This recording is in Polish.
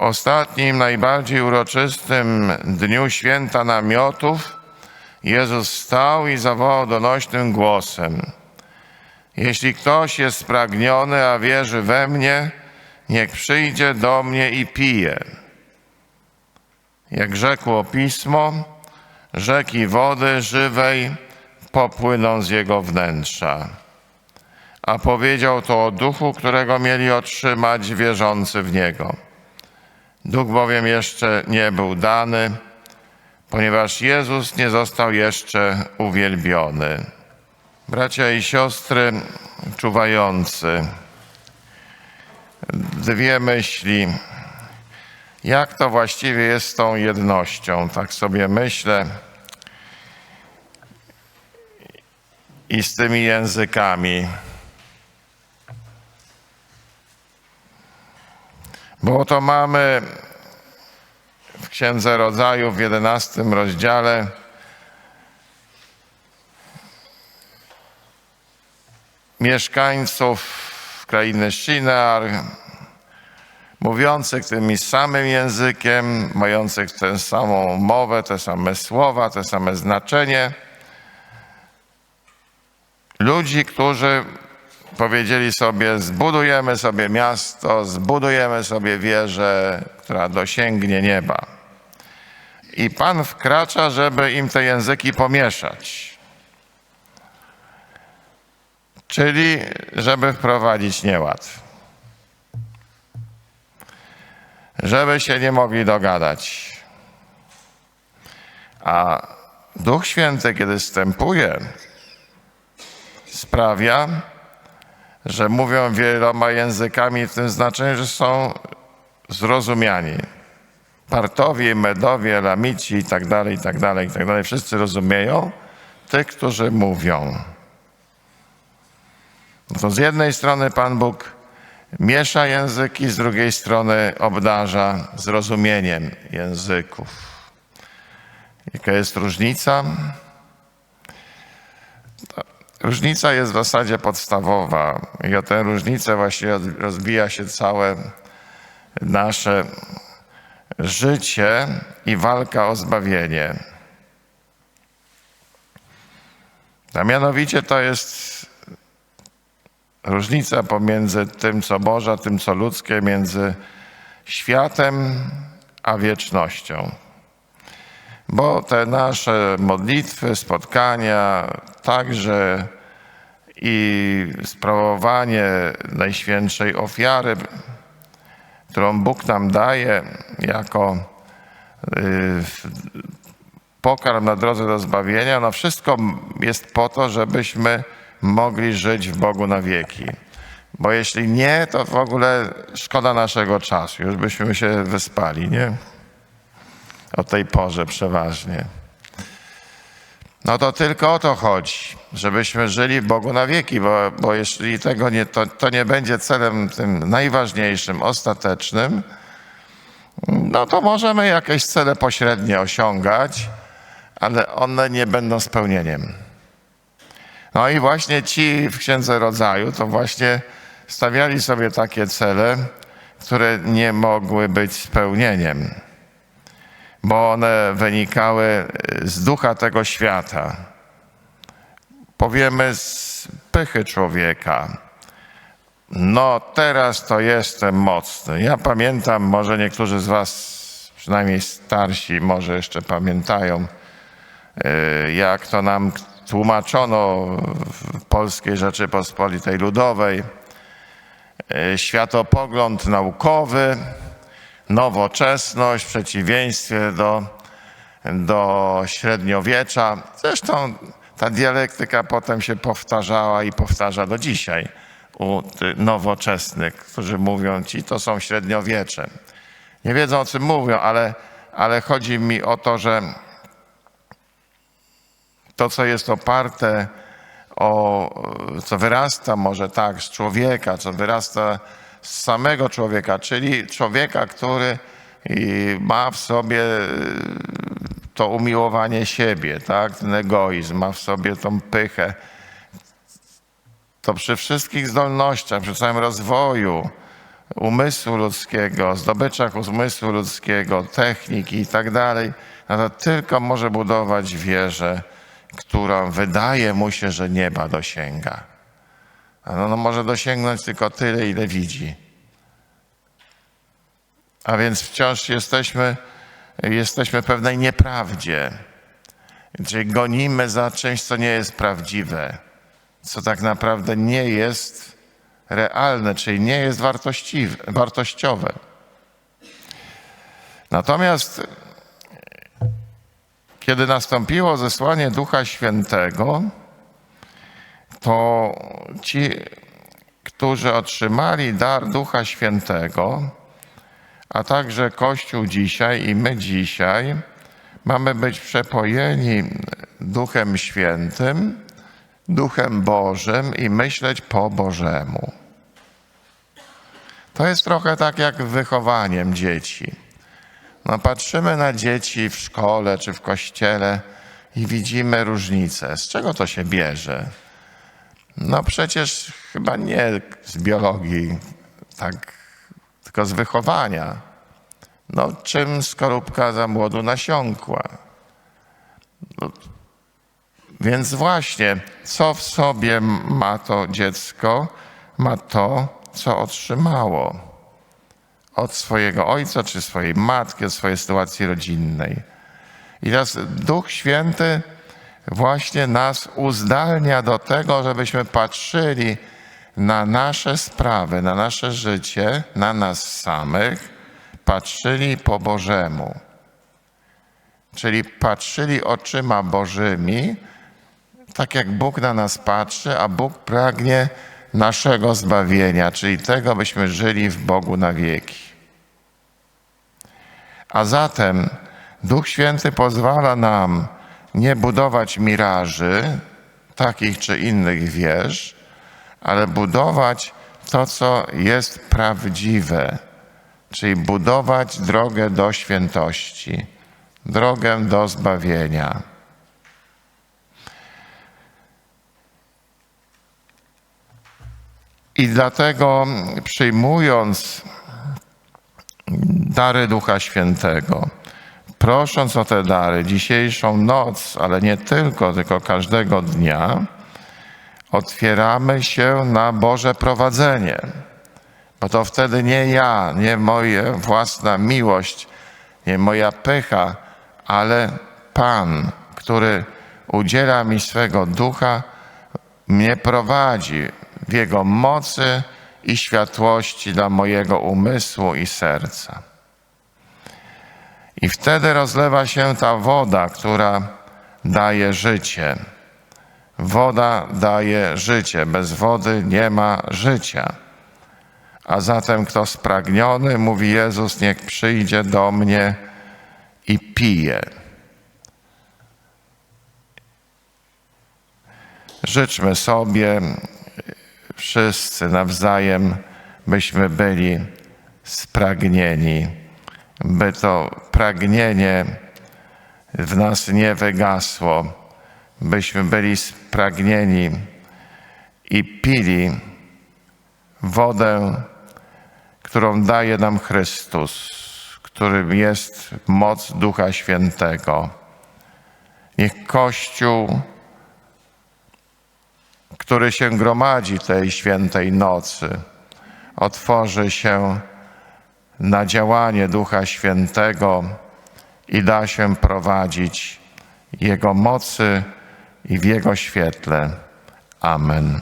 ostatnim, najbardziej uroczystym dniu święta namiotów Jezus stał i zawołał donośnym głosem: Jeśli ktoś jest spragniony, a wierzy we mnie, niech przyjdzie do mnie i pije. Jak rzekło pismo, rzeki wody żywej popłyną z jego wnętrza. A powiedział to o duchu, którego mieli otrzymać wierzący w niego. Duch bowiem jeszcze nie był dany, ponieważ Jezus nie został jeszcze uwielbiony. Bracia i siostry czuwający, dwie myśli. Jak to właściwie jest z tą jednością? Tak sobie myślę. I z tymi językami. Bo to mamy w Księdze Rodzaju w 11 rozdziale mieszkańców krainy Shinar, mówiących tym samym językiem, mających tę samą mowę, te same słowa, te same znaczenie. Ludzi, którzy powiedzieli sobie: Zbudujemy sobie miasto, zbudujemy sobie wieżę, która dosięgnie nieba. I Pan wkracza, żeby im te języki pomieszać. Czyli, żeby wprowadzić nieład. Żeby się nie mogli dogadać. A Duch Święty, kiedy wstępuje, sprawia, że mówią wieloma językami w tym znaczeniu, że są zrozumiani. Partowie, Medowie, Elamici i tak dalej, i tak dalej, i tak dalej. Wszyscy rozumieją tych, którzy mówią. No to z jednej strony Pan Bóg miesza języki, z drugiej strony obdarza zrozumieniem języków. Jaka jest różnica? Różnica jest w zasadzie podstawowa i o tę różnicę właśnie rozbija się całe nasze życie i walka o zbawienie. A mianowicie to jest różnica pomiędzy tym, co Boże, tym, co ludzkie, między światem a wiecznością. Bo te nasze modlitwy, spotkania, także i sprawowanie Najświętszej ofiary, którą Bóg nam daje jako y, pokarm na drodze do zbawienia, no wszystko jest po to, żebyśmy mogli żyć w Bogu na wieki. Bo jeśli nie, to w ogóle szkoda naszego czasu. Już byśmy się wyspali, nie? O tej porze przeważnie. No to tylko o to chodzi, żebyśmy żyli w Bogu na wieki, bo, bo jeśli tego nie, to, to nie będzie celem tym najważniejszym, ostatecznym, no to możemy jakieś cele pośrednie osiągać, ale one nie będą spełnieniem. No i właśnie ci w Księdze Rodzaju to właśnie stawiali sobie takie cele, które nie mogły być spełnieniem bo one wynikały z ducha tego świata. Powiemy z pychy człowieka. No, teraz to jestem mocny. Ja pamiętam, może niektórzy z Was, przynajmniej starsi, może jeszcze pamiętają, y, jak to nam tłumaczono w Polskiej Rzeczypospolitej Ludowej. Y, Światopogląd naukowy, nowoczesność w przeciwieństwie do, do średniowiecza. Zresztą ta dialektyka potem się powtarzała i powtarza do dzisiaj u nowoczesnych, którzy mówią ci, to są średniowiecze. Nie wiedzą o czym mówią, ale, ale chodzi mi o to, że to, co jest oparte o, co wyrasta może tak z człowieka, co wyrasta z samego człowieka, czyli człowieka, który ma w sobie to umiłowanie siebie, tak? ten egoizm, ma w sobie tą pychę. To przy wszystkich zdolnościach, przy całym rozwoju umysłu ludzkiego, zdobyczach umysłu ludzkiego, techniki i tak dalej, no to tylko może budować wieżę, którą wydaje mu się, że nieba dosięga. No, no może dosięgnąć tylko tyle, ile widzi. A więc wciąż jesteśmy, jesteśmy pewnej nieprawdzie. Czyli gonimy za czymś, co nie jest prawdziwe, co tak naprawdę nie jest realne, czyli nie jest wartościowe. Natomiast kiedy nastąpiło zesłanie Ducha Świętego, to ci, którzy otrzymali dar Ducha Świętego, a także Kościół dzisiaj i my dzisiaj, mamy być przepojeni Duchem Świętym, Duchem Bożym i myśleć po Bożemu. To jest trochę tak jak wychowaniem dzieci. No, patrzymy na dzieci w szkole czy w kościele i widzimy różnice. Z czego to się bierze? No przecież chyba nie z biologii, tak, tylko z wychowania. No czym skorupka za młodu nasiąkła? No, więc właśnie, co w sobie ma to dziecko? Ma to, co otrzymało od swojego ojca czy swojej matki, od swojej sytuacji rodzinnej. I teraz Duch Święty właśnie nas uzdalnia do tego, żebyśmy patrzyli na nasze sprawy, na nasze życie, na nas samych, patrzyli po Bożemu. Czyli patrzyli oczyma Bożymi, tak jak Bóg na nas patrzy, a Bóg pragnie naszego zbawienia, czyli tego, byśmy żyli w Bogu na wieki. A zatem Duch Święty pozwala nam nie budować miraży, takich czy innych wież, ale budować to, co jest prawdziwe, czyli budować drogę do świętości, drogę do zbawienia. I dlatego przyjmując dary Ducha Świętego, prosząc o te dary dzisiejszą noc, ale nie tylko, tylko każdego dnia, otwieramy się na Boże prowadzenie. Bo to wtedy nie ja, nie moja własna miłość, nie moja pycha, ale Pan, który udziela mi swego ducha, mnie prowadzi w Jego mocy i światłości dla mojego umysłu i serca. I wtedy rozlewa się ta woda, która daje życie. Woda daje życie, bez wody nie ma życia. A zatem kto spragniony, mówi Jezus, niech przyjdzie do mnie i pije. Życzmy sobie wszyscy nawzajem, byśmy byli spragnieni, by to pragnienie w nas nie wygasło, byśmy byli spragnieni i pili wodę, którą daje nam Chrystus, którym jest moc Ducha Świętego. Niech Kościół który się gromadzi tej świętej nocy, otworzy się na działanie Ducha Świętego i da się prowadzić Jego mocy i w Jego świetle. Amen.